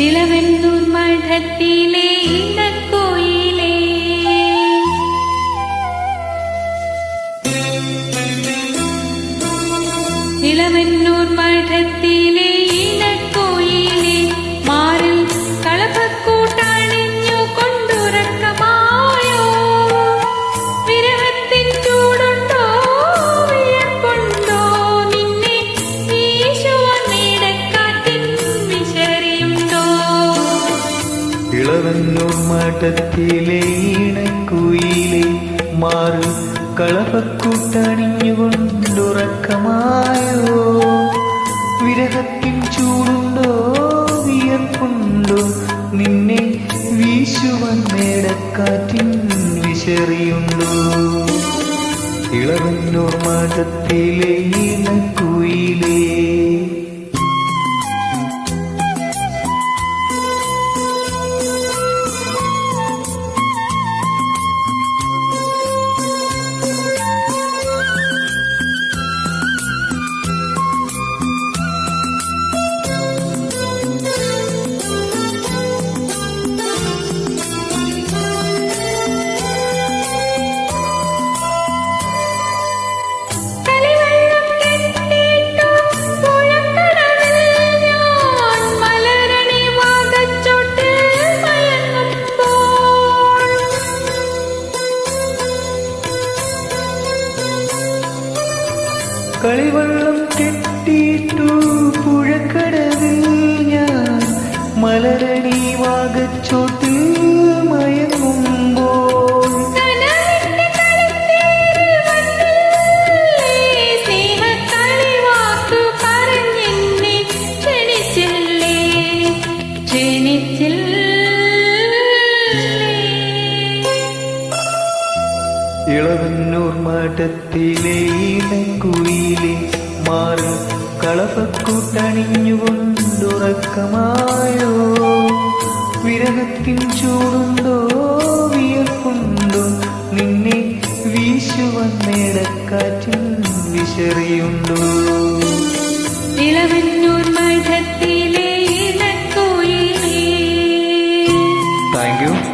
ഇളവെന്നൂർ മഠത്തിലെ ഇടക്കോയിലേ ഇളവെന്നൂർ മഠത്തിലെ ഇടക്കോയിലേ ഇളവന്നൂർ മഠത്തിലെ ഈണക്കുയിലെ മാറി കളപക്കൂട്ടണിഞ്ഞുകൊണ്ടുറക്കമായോ വിരഹത്തിൻ ചൂടുണ്ടോ? വിയർപ്പുണ്ടോ? നിന്നെ വീശുവൻ മേടക്കാറ്റിൻ വിശറിയുണ്ടോ? ഇളവന്നൂർ മഠത്തിലെ ഈണക്കുയിലേ കളിവള്ളം കെട്ടിയിട്ടു പുഴക്കടവിൽ ഞാൻ മലരണി വാഗച്ചോട്ടിൽ മയങ്ങുമ്പോൾ. ഇളവന്നൂർ മഠത്തിലെ മാറി. കളപ്പക്കൂട്ടണിഞ്ഞുകൊണ്ടുറക്കമായോ? വിരഹത്തിൻ ചൂടുണ്ടോ? വിയർപ്പുണ്ടോ? നിന്നെ വീശുവന്നിടക്കാറ്റിൽ വിശറിയുണ്ടോ? ഇളവന്നൂർ മഠത്തിലെ താങ്ക് യു